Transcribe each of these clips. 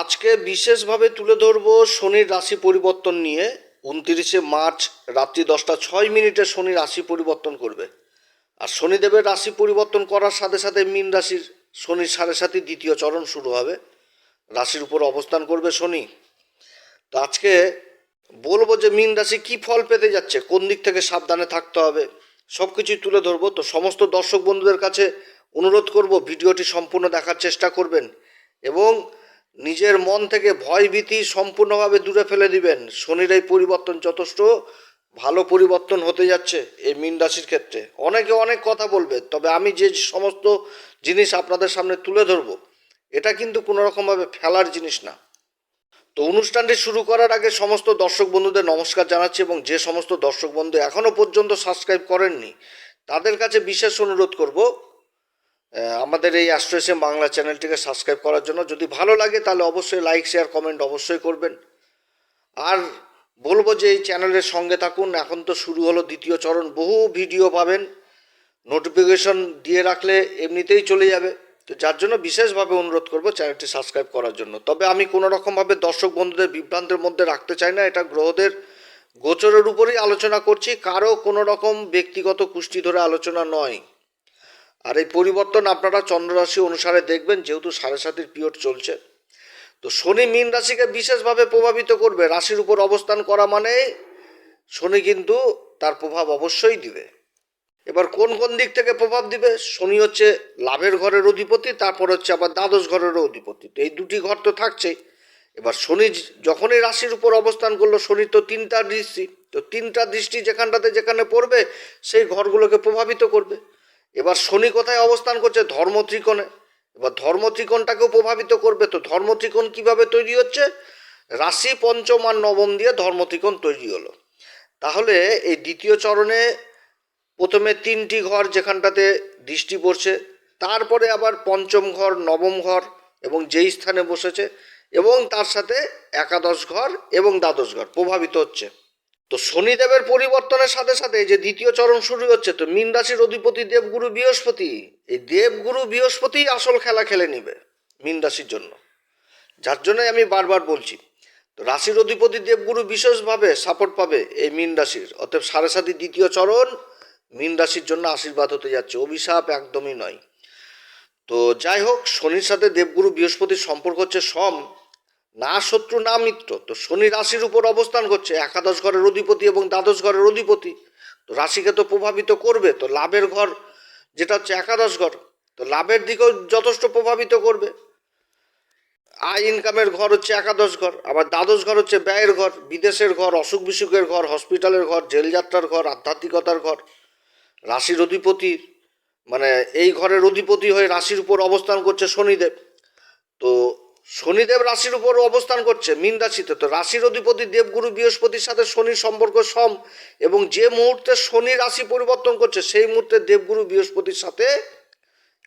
আজকে বিশেষভাবে তুলে ধরবো শনির রাশি পরিবর্তন নিয়ে। উনতিরিশে মার্চ, রাত্রি দশটা ছয় মিনিটে শনি রাশি পরিবর্তন করবে। আর শনিদেবের রাশি পরিবর্তন করার সাথে সাথে মীন রাশির শনির সাড়ে সাথে দ্বিতীয় চরণ শুরু হবে। রাশির উপর অবস্থান করবে শনি। তো আজকে বলব যে মীন রাশি কী ফল পেতে যাচ্ছে, কোন দিক থেকে সাবধানে থাকতে হবে সব কিছুই তুলে ধরবো। তো সমস্ত দর্শক বন্ধুদের কাছে অনুরোধ করব, ভিডিওটি সম্পূর্ণ দেখার চেষ্টা করবেন এবং নিজের মন থেকে ভয় ভীতি সম্পূর্ণভাবে দূরে ফেলে দিবেন। শনির এই পরিবর্তন যথেষ্ট ভালো পরিবর্তন হতে যাচ্ছে এই মীন রাশির ক্ষেত্রে। অনেকে অনেক কথা বলবে, তবে আমি যে সমস্ত জিনিস আপনাদের সামনে তুলে ধরবো, এটা কিন্তু কোনো রকমভাবে ফেলার জিনিস না। তো অনুষ্ঠানটি শুরু করার আগে সমস্ত দর্শক বন্ধুদের নমস্কার জানাচ্ছি এবং যে সমস্ত দর্শক বন্ধু এখনও পর্যন্ত সাবস্ক্রাইব করেননি, তাদের কাছে বিশেষ অনুরোধ করব আমাদের এই অ্যাস্ট্রেসিয়াম বাংলা চ্যানেলটিকে সাবস্ক্রাইব করার জন্য। যদি ভালো লাগে, তাহলে অবশ্যই লাইক শেয়ার কমেন্ট অবশ্যই করবেন। আর বলব যে এই চ্যানেলের সঙ্গে থাকুন। এখন তো শুরু হলো দ্বিতীয় চরণ। বহু ভিডিও পাবেন। নোটিফিকেশন দিয়ে রাখলে এমনিতেই চলে যাবে। তো যার জন্য বিশেষভাবে অনুরোধ করব চ্যানেলটি সাবস্ক্রাইব করার জন্য। তবে আমি কোনো রকমভাবে দর্শক বন্ধুদের, বিভ্রান্তের মধ্যে রাখতে চাই না। এটা গ্রহদের গোচরের উপরেই আলোচনা করছি। কারও কোনো রকম ব্যক্তিগত কুষ্টি ধরে আলোচনা নয়। আর এই পরিবর্তন আপনারা চন্দ্ররাশি অনুসারে দেখবেন, যেহেতু সাড়ে সাতির পিরিয়ড চলছে। তো শনি মীন রাশিকে বিশেষভাবে প্রভাবিত করবে। রাশির উপর অবস্থান করা মানে শনি কিন্তু তার প্রভাব অবশ্যই দিবে। এবার কোন কোন দিক থেকে প্রভাব দিবে? শনি হচ্ছে লাভের ঘরের অধিপতি, তারপর হচ্ছে আবার দ্বাদশ ঘরেরও অধিপতি। তো এই দুটি ঘর তো থাকছেই। এবার শনি যখনই রাশির উপর অবস্থান করল, শনি তো তিনটা দৃষ্টি। তো তিনটা দৃষ্টি যেখানটাতে যেখানে পড়বে, সেই ঘরগুলোকে প্রভাবিত করবে। এবার শনি কোথায় অবস্থান করছে? ধর্ম ত্রিকোণে এবার ধর্ম ত্রিকোণটাকেও প্রভাবিত করবে। তো ধর্ম ত্রিকোণ কীভাবে তৈরি হচ্ছে? রাশি, পঞ্চম আর নবম দিয়ে ধর্ম ত্রিকোণ তৈরি হলো। তাহলে এই দ্বিতীয় চরণে প্রথমে তিনটি ঘর যেখানটাতে দৃষ্টি পড়ছে, তারপরে আবার পঞ্চম ঘর, নবম ঘর এবং যেই স্থানে বসেছে এবং তার সাথে একাদশ ঘর এবং দ্বাদশ ঘর প্রভাবিত হচ্ছে। তো শনিদেবের পরিবর্তনের সাথে সাথে যে দ্বিতীয় চরণ শুরু হচ্ছে, তো মীন রাশির অধিপতি দেবগুরু বৃহস্পতি, এই দেবগুরু বৃহস্পতি আসল খেলা খেলে নিবে মীন রাশির জন্য। যার জন্যই আমি বারবার বলছি, তো রাশির অধিপতি দেবগুরু বিশেষভাবে সাপোর্ট পাবে এই মীন রাশির। অতএব সাড়ে সাতি দ্বিতীয় চরণ মীন রাশির জন্য আশীর্বাদ হতে যাচ্ছে। অভিশাপ একদমই নয়। তো যাই হোক, শনির সাথে দেবগুরু বৃহস্পতির সম্পর্ক হচ্ছে সম না শত্রু, না মিত্র। তো শনি রাশির উপর অবস্থান করছে, একাদশ ঘরের অধিপতি এবং দ্বাদশ ঘরের অধিপতি। তো রাশিকে তো প্রভাবিত করবে, তো লাভের ঘর যেটা হচ্ছে একাদশ ঘর, তো লাভের দিকেও যথেষ্ট প্রভাবিত করবে। আয় ইনকামের ঘর হচ্ছে একাদশ ঘর, আবার দ্বাদশ ঘর হচ্ছে ব্যয়ের ঘর, বিদেশের ঘর, অসুখ বিসুখের ঘর হসপিটালের ঘর জেলযাত্রার ঘর, আধ্যাত্মিকতার ঘর। রাশির অধিপতি মানে এই ঘরের অধিপতি হয়ে রাশির উপর অবস্থান করছে শনিদেব। তো শনিদেব রাশির উপর অবস্থান করছে মীন রাশিতে তো রাশির অধিপতি দেবগুরু বৃহস্পতির সাথে শনির সম্পর্ক সম এবং যে মুহূর্তে শনি রাশি পরিবর্তন করছে, সেই মুহূর্তে দেবগুরু বৃহস্পতির সাথে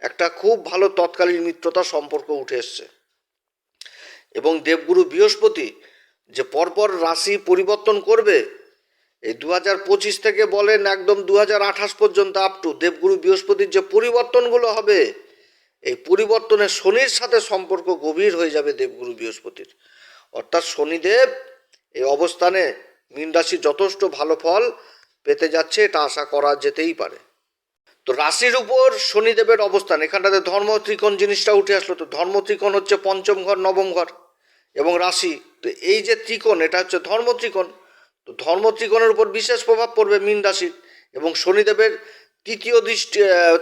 একটা খুব ভালো তৎকালীন মিত্রতা সম্পর্ক উঠে এসছে। এবং দেবগুরু বৃহস্পতি যে পরপর রাশি পরিবর্তন করবে, এই দু হাজার পঁচিশ থেকে বলেন একদম দু হাজার আঠাশ পর্যন্ত আপ টু দেবগুরু বৃহস্পতির যে পরিবর্তনগুলো হবে এই পরিবর্তনে শনির সাথে সম্পর্ক গভীর হয়ে যাবে দেবগুরু বৃহস্পতির। অর্থাৎ শনিদেব এই অবস্থানে মীন রাশি যথেষ্ট ভালো ফল পেতে যাচ্ছে, এটা আশা করা যেতেই পারে। তো রাশির উপর শনিদেবের অবস্থান, এখানটাতে ধর্ম ত্রিকোণ জিনিসটা উঠে আসলো, তো ধর্ম ত্রিকোণ হচ্ছে পঞ্চম ঘর, নবম ঘর এবং রাশি। তো এই যে ত্রিকোণ, এটা হচ্ছে ধর্ম ত্রিকোণ তো ধর্ম ত্রিকোণের উপর বিশেষ প্রভাব পড়বে মীন রাশির এবং শনিদেবের তৃতীয় দৃষ্টি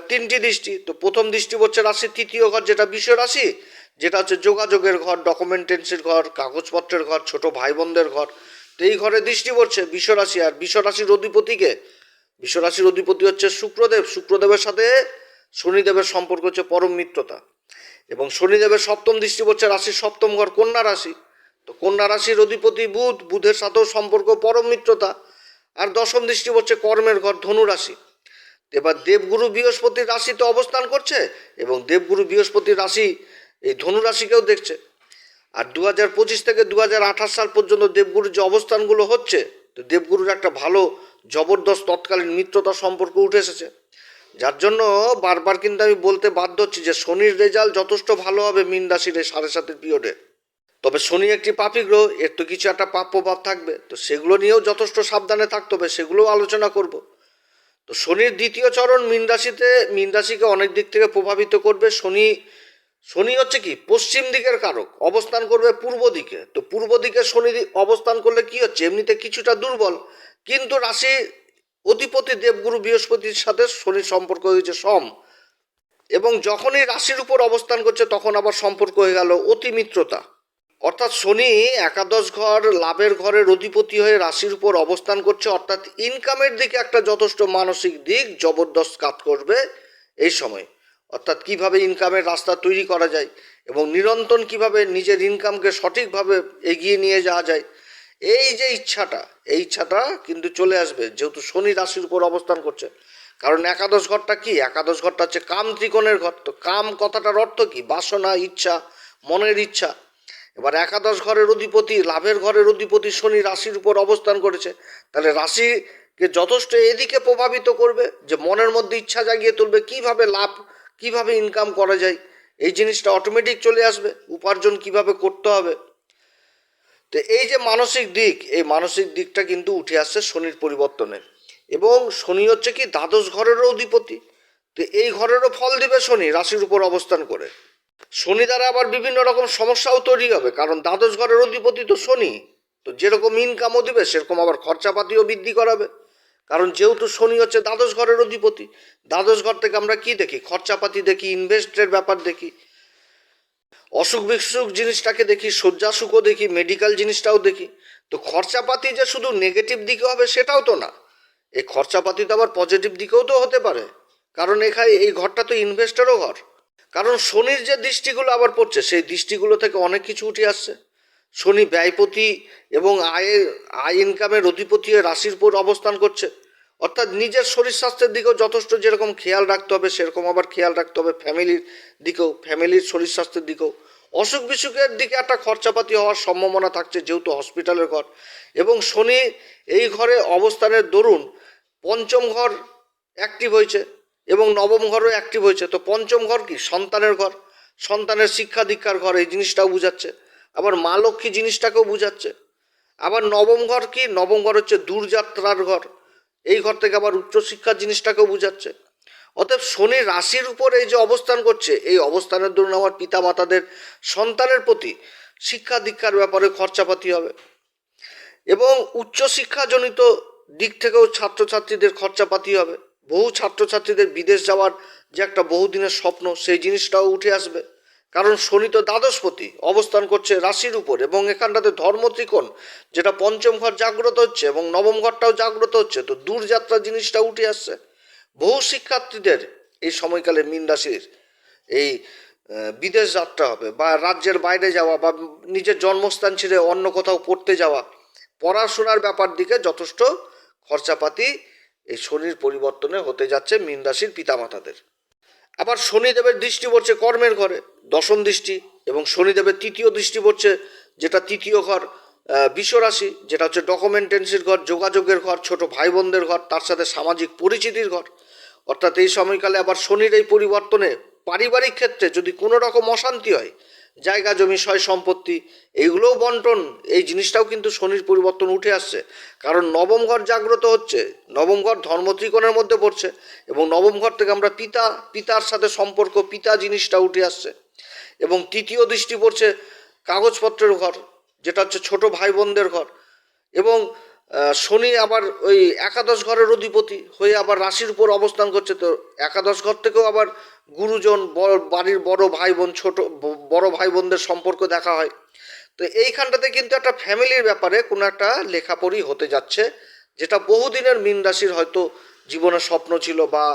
তিনটি দৃষ্টি। তো প্রথম দৃষ্টি হচ্ছে রাশি, তৃতীয় ঘর যেটা বিশ্ব রাশি, যেটা হচ্ছে যোগাযোগের ঘর ডকুমেন্টেন্সির ঘর, কাগজপত্রের ঘর, ছোট ভাই বোনদের ঘর। তো এই ঘরে দৃষ্টি পড়ছে বিশ্ব রাশি, আর বিশ্ব রাশির অধিপতিকে। বিশ্বরাশির অধিপতি হচ্ছে শুক্রদেব। শুক্রদেবের সাথে শনিদেবের সম্পর্ক হচ্ছে পরম মিত্রতা। এবং শনিদেবের সপ্তম দৃষ্টি হচ্ছে রাশির সপ্তম ঘর, কন্যা রাশি। তো কন্যা রাশির অধিপতি বুধ, বুধের সাথেও সম্পর্ক পরম মিত্রতা। আর দশম দৃষ্টি হচ্ছে কর্মের ঘর, ধনু রাশি। এবার দেবগুরু বৃহস্পতির রাশিতে অবস্থান করছে এবং দেবগুরু বৃহস্পতির রাশি, এই ধনু রাশিকেও দেখছে। আর দু হাজার পঁচিশ থেকে দু হাজার আঠাশ সাল পর্যন্ত দেবগুরুর যে অবস্থানগুলো হচ্ছে, তো দেবগুরুর একটা ভালো, জবরদস্ত, তৎকালীন মিত্রতা সম্পর্ক উঠে এসেছে। যার জন্য বারবার কিন্তু আমি বলতে বাধ্য হচ্ছি যে শনির রেজাল্ট যথেষ্ট ভালো হবে মীন রাশির এই সাড়ে সাতের পিরিয়ডে তবে শনি একটি পাপী গ্রহ, এর তো কিছু একটা পাপ প্রভাব থাকবে, তো সেগুলো নিয়েও যথেষ্ট সাবধানে থাকতে হবে, সেগুলোও আলোচনা করব। তো শনির দ্বিতীয় চরণ মীন রাশিতে মীন রাশিকে অনেক দিক থেকে প্রভাবিত করবে। শনি শনি হচ্ছে কি? পশ্চিম দিকের কারক, অবস্থান করবে পূর্ব দিকে। তো পূর্ব দিকে শনি অবস্থান করলে কি হচ্ছে? এমনিতে কিছুটা দুর্বল। কিন্তু রাশি অধিপতি দেবগুরু বৃহস্পতির সাথে শনির সম্পর্ক হয়েছে সম। এবং যখনই রাশির উপর অবস্থান করছে, তখন আবার সম্পর্ক হয়ে গেল অতি মিত্রতা অর্থাৎ শনি একাদশ ঘর, লাভের ঘরের অধিপতি হয়ে রাশির উপর অবস্থান করছে, অর্থাৎ ইনকামের দিকে একটা যথেষ্ট মানসিক দিক জবরদস্ত কাজ করবে এই সময়। অর্থাৎ কীভাবে ইনকামের রাস্তা তৈরি করা যায় এবং নিরন্তর কীভাবে নিজের ইনকামকে সঠিকভাবে এগিয়ে নিয়ে যাওয়া যায়, এই যে ইচ্ছাটা, এই ইচ্ছাটা কিন্তু চলে আসবে যেহেতু শনি রাশির উপর অবস্থান করছে। কারণ একাদশ ঘরটা কি? একাদশ ঘরটা হচ্ছে কাম ত্রিকোণের ঘর। তো কাম কথাটার অর্থ কি? বাসনা, ইচ্ছা, মনের ইচ্ছা। এবার একাদশ ঘরের অধিপতি, লাভের ঘরের অধিপতি শনি রাশির উপর অবস্থান করেছে। তাহলে রাশিকে যথেষ্ট এদিকে প্রভাবিত করবে, যে মনের মধ্যে ইচ্ছা জাগিয়ে তুলবে, কীভাবে লাভ, কীভাবে ইনকাম করা যায়, এই জিনিসটা অটোমেটিক চলে আসবে, উপার্জন কীভাবে করতে হবে। তো এই যে মানসিক দিক, এই মানসিক দিকটা কিন্তু উঠে আসছে শনির পরিবর্তনে। এবং শনি হচ্ছে কি, দ্বাদশ ঘরেরও অধিপতি, তো এই ঘরেরও ফল দিবে শনি রাশির উপর অবস্থান করে। শনি দ্বারা আবার বিভিন্ন রকম সমস্যাও তৈরি হবে, কারণ দ্বাদশ ঘরের অধিপতি তো শনি। তো যেরকম ইনকামও দিবে, সেরকম আবার খরচাপাতিও বৃদ্ধি করাবে। কারণ যেহেতু শনি হচ্ছে দ্বাদশ ঘরের অধিপতি, দ্বাদশ ঘর থেকে আমরা কি দেখি? খরচাপাতি দেখি, ইনভেস্টের ব্যাপার দেখি, অসুখ বিসুখ জিনিসটাকে দেখি, শয্যাসুখও দেখি মেডিকেল জিনিসটাও দেখি। তো খরচাপাতি যে শুধু নেগেটিভ দিকে হবে সেটাও তো না। এই খরচাপাতি তো আবার পজিটিভ দিকেও তো হতে পারে। কারণ এখানে এই ঘরটা তো ইনভেস্টারও ঘর। কারণ শনির যে দৃষ্টিগুলো আবার পড়ছে, সেই দৃষ্টিগুলো থেকে অনেক কিছু উঠে আসছে। শনি ব্যয়পতি এবং আয়ের, আয় ইনকামের অধিপতি রাশির উপর অবস্থান করছে। অর্থাৎ নিজের শরীর স্বাস্থ্যের দিকেও যথেষ্ট যেরকম খেয়াল রাখতে হবে, সেরকম আবার খেয়াল রাখতে হবে ফ্যামিলির দিকেও, ফ্যামিলির শরীর স্বাস্থ্যের দিকেও। অসুখ বিসুখের দিকে একটা খরচাপাতি হওয়ার সম্ভাবনা থাকছে যেহেতু হসপিটালের ঘর। এবং শনি এই ঘরে অবস্থানের দরুন পঞ্চম ঘর অ্যাক্টিভ হয়েছে। এবং নবম ঘরও অ্যাক্টিভ হয়েছে। তো পঞ্চম ঘর কি? সন্তানের ঘর। সন্তানের শিক্ষা দীক্ষার ঘর, এই জিনিসটাও বুঝাচ্ছে। আবার মা লক্ষ্মী জিনিসটাকেও বুঝাচ্ছে। আবার নবম ঘর কি? নবম ঘর হচ্ছে দূরযাত্রার ঘর। এই ঘর থেকে আবার উচ্চশিক্ষার জিনিসটাকেও বুঝাচ্ছে। অতএব শনি রাশির উপর এই যে অবস্থান করছে, এই অবস্থানের দরুন আমার পিতা মাতাদের সন্তানের প্রতি শিক্ষা দীক্ষার ব্যাপারে খরচাপাতি হবে। এবং উচ্চশিক্ষাজনিত দিক থেকেও ছাত্রছাত্রীদের খরচাপাতি হবে। বহু ছাত্রছাত্রীদের বিদেশ যাওয়ার যে একটা বহুদিনের স্বপ্ন, সেই জিনিসটাও উঠে আসবে। কারণ শনি তো দ্বাদশপতি অবস্থান করছে রাশির উপর এবং এখানটাতে ধর্ম ত্রিকোণ যেটা পঞ্চম ঘর জাগ্রত হচ্ছে এবং নবম ঘরটাও জাগ্রত হচ্ছে, তো দূরযাত্রা জিনিসটা উঠে আসছে। বহু শিক্ষার্থীদের এই সময়কালে মীন রাশির এই বিদেশ যাত্রা হবে বা রাজ্যের বাইরে যাওয়া বা নিজের জন্মস্থান ছেড়ে অন্য কোথাও পড়তে যাওয়া, পড়াশোনার ব্যাপার দিকে যথেষ্ট খরচাপাতি এই শনির পরিবর্তনে হতে যাচ্ছে মীন রাশির পিতামাতাদের। আবার শনিদেবের দৃষ্টি পড়ছে কর্মের ঘরে, দশম দৃষ্টি, এবং শনিদেবের তৃতীয় দৃষ্টি পড়ছে যেটা তৃতীয় ঘর বিশ্বরাশি, যেটা হচ্ছে ডকুমেন্টেন্সির ঘর, যোগাযোগের ঘর, ছোট ভাই বোনদের ঘর, তার সাথে সামাজিক পরিচিতির ঘর। অর্থাৎ এই সময়কালে আবার শনির এই পরিবর্তনে পারিবারিক ক্ষেত্রে যদি কোনো রকম অশান্তি হয় জায়গা, জমি, সয় সম্পত্তি এইগুলোও বন্টন। এই জিনিসটাও কিন্তু শনির পরিবর্তন উঠে আসছে। কারণ নবম ঘর জাগ্রত হচ্ছে, নবম ঘর মধ্যে পড়ছে এবং নবম ঘর থেকে আমরা পিতা, পিতার সাথে সম্পর্ক, পিতা জিনিসটা উঠে আসছে। এবং তৃতীয় দৃষ্টি পড়ছে কাগজপত্রের ঘর, যেটা হচ্ছে ছোট ভাই বোনদের ঘর। এবং শনি আবার ওই একাদশ ঘরের অধিপতি হয়ে আবার রাশির উপর অবস্থান করছে। তো একাদশ ঘর থেকেও আবার গুরুজন বড়, বাড়ির বড় ভাই বোন ছোট বড় ভাই বোনদের সম্পর্ক দেখা হয়। তো এইখানটাতে কিন্তু একটা ফ্যামিলির ব্যাপারে কোনো একটা লেখাপড়ি হতে যাচ্ছে, যেটা বহুদিনের মীন রাশির হয়তো জীবনের স্বপ্ন ছিল বা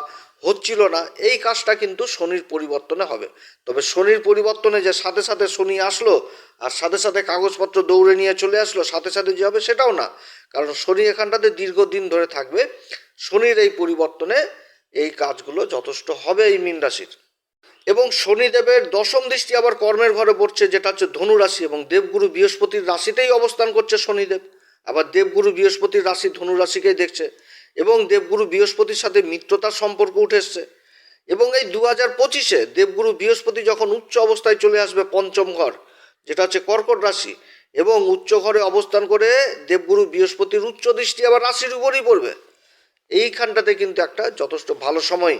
হচ্ছিল না, এই কাজটা কিন্তু শনির পরিবর্তনে হবে। তবে শনির পরিবর্তনে যে সাথে সাথে শনি আসলো, আর সাথে সাথে কাগজপত্র দৌড়ে নিয়ে চলে আসলো, সাথে সাথে যে হবে সেটাও না। কারণ শনি এখানটাতে দীর্ঘদিন ধরে থাকবে। শনির এই পরিবর্তনে এই কাজগুলো যথেষ্ট হবে এই মীন রাশির। এবং শনিদেবের দশম দৃষ্টি আবার কর্মের ঘরে পড়ছে, যেটা হচ্ছে ধনু রাশি এবং দেবগুরু বৃহস্পতির রাশিতেই অবস্থান করছে শনিদেব। আবার দেবগুরু বৃহস্পতির রাশি ধনু রাশিকেই দেখছে এবং দেবগুরু বৃহস্পতির সাথে মিত্রতার সম্পর্ক উঠে এসছে। এবং এই দু হাজার পঁচিশে দেবগুরু বৃহস্পতি যখন উচ্চ অবস্থায় চলে আসবে পঞ্চম ঘর, যেটা হচ্ছে কর্কট রাশি এবং উচ্চ ঘরে অবস্থান করে দেবগুরু বৃহস্পতির উচ্চ দৃষ্টি আবার রাশির উপরই পড়বে। এইখানটাতে কিন্তু একটা যথেষ্ট ভালো সময়।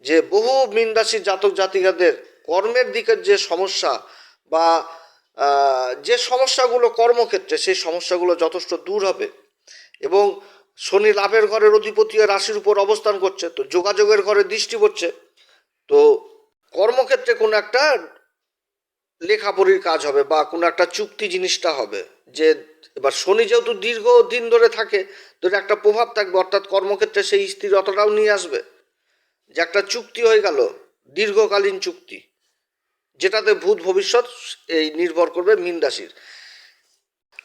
যে বহু মীন রাশির জাতক জাতিকাদের কর্মের দিকের যে সমস্যা বা যে সমস্যাগুলো কর্মক্ষেত্রে, সেই সমস্যাগুলো যথেষ্ট দূর হবে। এবং শনি লাভের ঘরের অধিপতি রাশির উপর অবস্থান করছে, তো যোগাযোগের ঘরে দৃষ্টি পড়ছে। তো কর্মক্ষেত্রে কোনো একটা লেখাপড়ির কাজ হবে বা কোনো একটা চুক্তি জিনিসটা হবে যে এবার শনি যেহেতু দীর্ঘ দিন ধরে থাকে তো একটা প্রভাব থাকবে, অর্থাৎ কর্মক্ষেত্রে সেই স্থিরতাটাও নিয়ে আসবে যে একটা চুক্তি হয়ে গেল, দীর্ঘকালীন চুক্তি, যেটাতে ভূত ভবিষ্যৎ এই নির্ভর করবে মীন রাশির।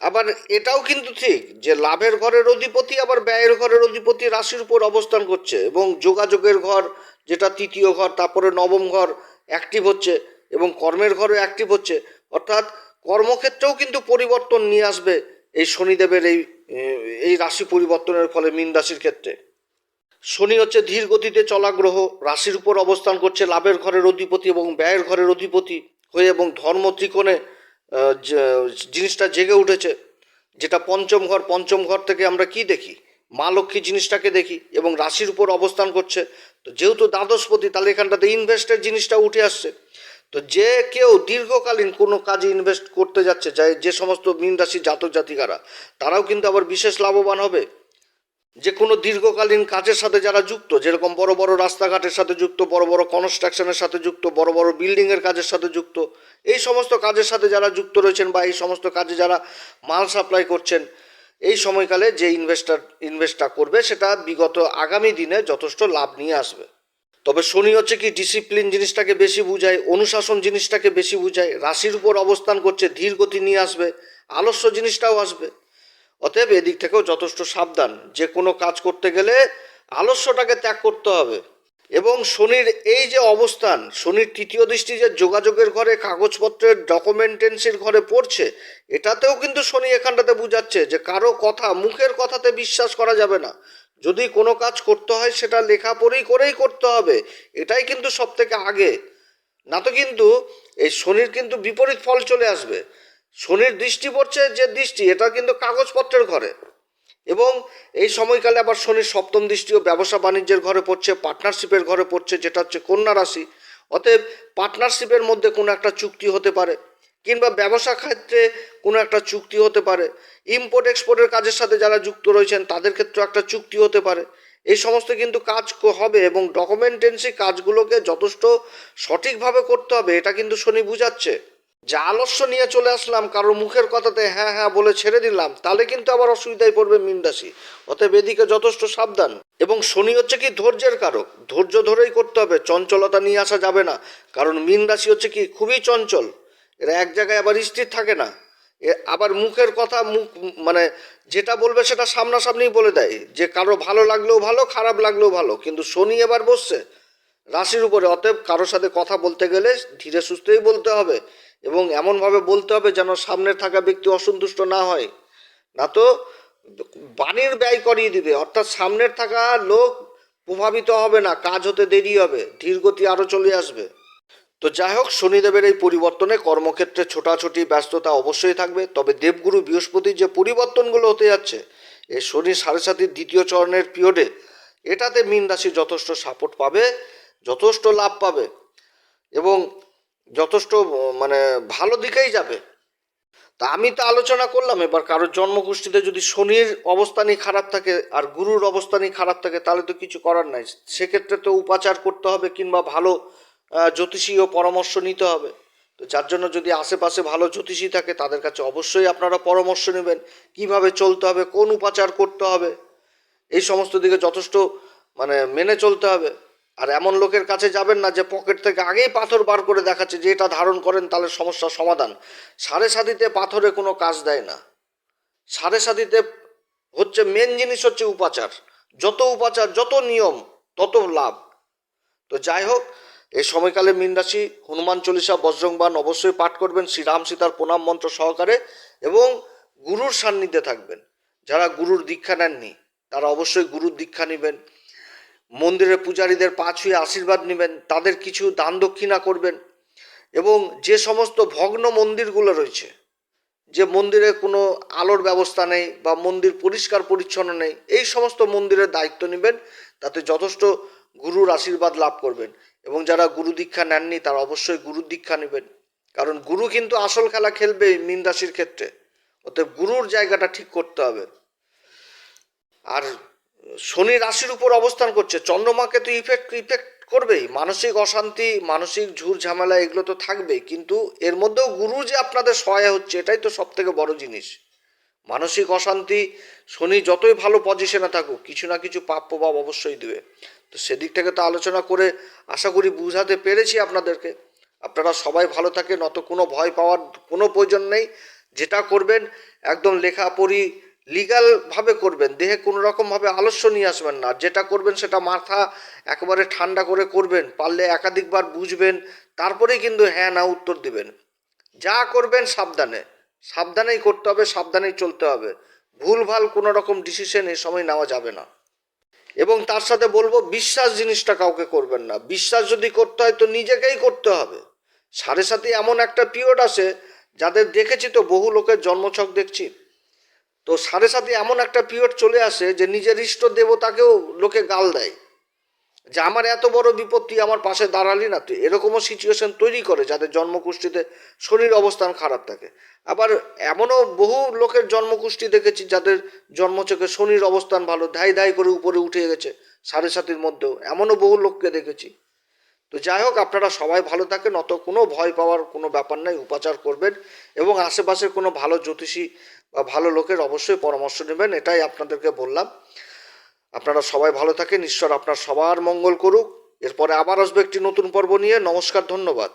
আবার এটাও কিন্তু ঠিক যে লাভের ঘরের অধিপতি আবার ব্যয়ের ঘরের অধিপতি রাশির উপর অবস্থান করছে এবং যোগাযোগের ঘর, যেটা তৃতীয় ঘর, তারপরে নবম ঘর অ্যাক্টিভ হচ্ছে এবং কর্মের ঘরও অ্যাক্টিভ হচ্ছে। অর্থাৎ কর্মক্ষেত্রেও কিন্তু পরিবর্তন নিয়ে আসবে এই শনিদেবের এই এই রাশি পরিবর্তনের ফলে মীন রাশির ক্ষেত্রে। শনি হচ্ছে ধীর গতিতে চলা গ্রহ, রাশির উপর অবস্থান করছে লাভের ঘরের অধিপতি এবং ব্যয়ের ঘরের অধিপতি হয়ে এবং ধর্ম ত্রিকোণে জিনিসটা জেগে উঠেছে, যেটা পঞ্চম ঘর। পঞ্চম ঘর থেকে আমরা কি দেখি? মা লক্ষ্মী জিনিসটাকে দেখি এবং রাশির উপর অবস্থান করছে। তো যেহেতু দ্বাদশপতি, তাহলে এখানটাতে ইনভেস্টের জিনিসটা উঠে আসছে। তো যে কেউ দীর্ঘকালীন কোনো কাজে ইনভেস্ট করতে যাচ্ছে, যাই যে সমস্ত মীন রাশির জাতক জাতিকারা, তারাও কিন্তু আবার বিশেষ লাভবান হবে। যে কোনো দীর্ঘকালীন কাজের সাথে যারা যুক্ত, যেরকম বড় বড় রাস্তাঘাটের সাথে যুক্ত, বড় বড় কনস্ট্রাকশনের সাথে যুক্ত, বড় বড় বিল্ডিংয়ের কাজের সাথে যুক্ত, এই সমস্ত কাজের সাথে যারা যুক্ত রয়েছেন বা এই সমস্ত কাজে যারা মাল সাপ্লাই করছেন, এই সময়কালে যে ইনভেস্টার ইনভেস্টটা করবে, সেটা বিগত আগামী দিনে যথেষ্ট লাভ নিয়ে আসবে। তবে শনি হচ্ছে কি ডিসিপ্লিন জিনিসটাকে বেশি বুঝায়, অনুশাসন জিনিসটাকে বেশি বুঝায়, রাশির উপর অবস্থান করছে, ধীর গতি নিয়ে আসবে, আলস্য জিনিসটাও আসবে। অতএব এদিক থেকেও যথেষ্ট সাবধান, যে কোনো কাজ করতে গেলে আলস্যটাকে ত্যাগ করতে হবে। এবং শনির এই যে অবস্থান, শনির তৃতীয় দৃষ্টি যে যোগাযোগের ঘরে, কাগজপত্রের ডকুমেন্টেন্সির ঘরে পড়ছে, এটাতেও কিন্তু শনি এখানটাতে বুঝাচ্ছে যে কারও কথা, মুখের কথাতে বিশ্বাস করা যাবে না। যদি কোনো কাজ করতে হয় সেটা লেখাপড়ি করেই করতে হবে। এটাই কিন্তু সব থেকে আগে। না তো কিন্তু এই শনির কিন্তু বিপরীত ফল চলে আসবে। শনির দৃষ্টি পড়ছে যে দৃষ্টি, এটা কিন্তু কাগজপত্রের ঘরে। এবং এই সময়কালে আবার শনির সপ্তম দৃষ্টিও ব্যবসা বাণিজ্যের ঘরে পড়ছে, পার্টনারশিপের ঘরে পড়ছে, যেটা হচ্ছে কন্যা রাশি। অতএব পার্টনারশিপের মধ্যে কোনো একটা চুক্তি হতে পারে। কিংবা ব্যবসা ক্ষেত্রে কোনো একটা চুক্তি হতে পারে। ইম্পোর্ট এক্সপোর্টের কাজের সাথে যারা যুক্ত রয়েছেন, তাদের ক্ষেত্রেও একটা চুক্তি হতে পারে। এই সমস্ত কিন্তু কাজ হবে এবং ডকুমেন্টেন্সি কাজগুলোকে যথেষ্ট সঠিকভাবে করতে হবে, এটা কিন্তু শনি বুঝাচ্ছে। যা আলস্য নিয়ে চলে আসলাম, কারোর মুখের কথাতে হ্যাঁ হ্যাঁ বলে ছেড়ে দিলাম, তাহলে কিন্তু আবার অসুবিধায় পড়বে মিনরাশি অতএব এদিকে যথেষ্ট সাবধান। এবং শনি হচ্ছে কি ধৈর্যের কারক, ধৈর্য ধরেই করতে হবে, চঞ্চলতা নিয়ে আসা যাবে না। কারণ মীন রাশি হচ্ছে কি, খুবই চঞ্চল। এরা এক জায়গায় আবার স্থির থাকে না। এ আবার মুখের কথা, মুখ মানে যেটা বলবে সেটা সামনাসামনি বলে দেয় যে কারও ভালো লাগলেও ভালো, খারাপ লাগলেও ভালো। কিন্তু শনি এবার বসছে রাশির উপরে। অতএব কারোর সাথে কথা বলতে গেলে ধীরে সুস্থেই বলতে হবে এবং এমনভাবে বলতে হবে যেন সামনে থাকা ব্যক্তি অসন্তুষ্ট না হয়। না তো বাণীর ব্যয় করিয়ে দিবে। অর্থাৎ সামনের থাকা লোক প্রভাবিত হবে না, কাজ হতে দেরি হবে, ধীরগতি আরও চলে আসবে। তো যাই হোক, শনিদেবের এই পরিবর্তনে কর্মক্ষেত্রে ছোটাছুটি, ব্যস্ততা অবশ্যই থাকবে। তবে দেবগুরু বৃহস্পতির যে পরিবর্তনগুলো হতে যাচ্ছে এই শনি সাড়ে সাতির দ্বিতীয় চরণের পিরিয়ডে, এটাতে মীন রাশি যথেষ্ট সাপোর্ট পাবে, যথেষ্ট লাভ পাবে এবং যথেষ্ট মানে ভালো দিকেই যাবে। তা আমি তো আলোচনা করলাম, এবার কারোর জন্মগোষ্ঠীতে যদি শনির অবস্থানই খারাপ থাকে আর গুরুর অবস্থানই খারাপ থাকে, তাহলে তো কিছু করার নাই। সেক্ষেত্রে তো উপাচার করতে হবে কিংবা ভালো আহ, জ্যোতিষীয় পরামর্শ নিতে হবে। তো যার জন্য যদি আশেপাশে ভালো জ্যোতিষী থাকে তাদের কাছে অবশ্যই আপনারা পরামর্শ নেবেন। কীভাবে চলতে হবে কোন উপাচার করতে হবে এই সমস্ত দিকে যথেষ্ট মানে মেনে চলতে হবে। আর এমন লোকের কাছে যাবেন না যে পকেট থেকে আগেই পাথর বার করে দেখাচ্ছে যে এটা ধারণ করেন তাহলে সমস্যার সমাধান। সাড়ে সাদিতে পাথরে কোনো কাজ দেয় না। সাড়ে সাদিতে হচ্ছে মেন জিনিস হচ্ছে উপাচার। যত উপাচার যত নিয়ম তত লাভ। তো যাই হোক এই সময়কালে মীন রাশি, হনুমান চল্লিশা বজ্রংবান অবশ্যই পাঠ করবেন, শ্রীরাম সীতার প্রণাম মন্ত্র সহকারে এবং গুরুর সান্নিধ্যে থাকবেন। যারা গুরুর দীক্ষা নেননি, তারা অবশ্যই গুরুর দীক্ষা নেবেন। মন্দিরের পূজারীদের পা ছুঁয়ে আশীর্বাদ নেবেন, তাদের কিছু দান দক্ষিণা করবেন এবং যে সমস্ত ভগ্ন মন্দিরগুলো রয়েছে, যে মন্দিরে কোনো আলোর ব্যবস্থা নেই বা মন্দির পরিষ্কার পরিচ্ছন্ন নেই, এই সমস্ত মন্দিরের দায়িত্ব নেবেন, তাতে যথেষ্ট গুরুর আশীর্বাদ লাভ করবেন। এবং যারা গুরু দীক্ষা নেননি, তারা অবশ্যই গুরু দীক্ষা নেবেন। কারণ গুরু কিন্তু আসল খেলা খেলবে মীন ক্ষেত্রে। অতএব গুরুর জায়গাটা ঠিক করতে হবে। আর শনি রাশির উপর অবস্থান করছে। চন্দ্রমাকে তো ইফেক্ট ইফেক্ট করবেই। মানসিক অশান্তি, মানসিক ঝুর ঝামেলা, এগুলো তো থাকবেই। কিন্তু এর মধ্যেও গুরু যে আপনাদের সহায় হচ্ছে, এটাই তো সব থেকে বড় জিনিস। মানসিক অশান্তি, শনি যতই ভালো পজিশনে থাকুক, কিছু না কিছু পাপ প্রভাব অবশ্যই দেবে। তো সেদিক থেকে তো আলোচনা করে আশা করি বুঝাতে পেরেছি আপনাদেরকে। আপনারা সবাই ভালো থাকেন, অত কোনো ভয় পাওয়ার কোনো প্রয়োজন নেই। যেটা করবেন, একদম লেখাপড়ি লিগালভাবে করবেন, দেহে কোনো রকমভাবে আলস্য নিয়ে আসবেন না। যেটা করবেন, সেটা মাথা একেবারে ঠান্ডা করে করবেন, পারলে একাধিকবার বুঝবেন, তারপরেই কিন্তু হ্যাঁ না, উত্তর দিবেন। যা করবেন, সাবধানে। সাবধানেই করতে হবে, সাবধানেই চলতে হবে। ভুলভাল কোনো রকম ডিসিশন এ সময় নেওয়া যাবে না। এবং তার সাথে বলব, বিশ্বাস জিনিসটা কাউকে করবেন না। বিশ্বাস যদি করতে হয় তো নিজেকেই করতে হবে। সাড়ে সাথে এমন একটা পিরিয়ড আসে, যাদের দেখেছি তো, বহু লোকের জন্মছক দেখছি। তো সাড়ে সাথে এমন একটা পিরিয়ড চলে আসে যে নিজের ইষ্ট দেবতাকেও লোকে গাল দেয়। যে আমার এত বড় বিপত্তি আমার পাশে দাঁড়ালি না, তুই এরকমও সিচুয়েশন তৈরি করে যাদের জন্মকুষ্ঠিতে শরীর অবস্থান খারাপ থাকে। আবার এমনও বহু লোকের জন্মকুষ্ঠি দেখেছি যাদের জন্মচকে শনির অবস্থান ভালো, ধাই ধাই করে উপরে উঠে গেছে, সাড়ে সাতির মধ্যেও। এমনও বহু লোককে দেখেছি। তো যাই হোক, আপনারা সবাই ভালো থাকেন, অত কোনো ভয় পাওয়ার কোনো ব্যাপার নাই, উপাচার করবেন এবং আশেপাশের কোনো ভালো জ্যোতিষী বা ভালো লোকের অবশ্যই পরামর্শ নেবেন, এটাই আপনাদেরকে বললাম। আপনারা সবাই ভালো থাকেন, ঈশ্বর আপনার সবার মঙ্গল করুক। এরপরে আবার আসবে একটি নতুন পর্ব নিয়ে। নমস্কার, ধন্যবাদ।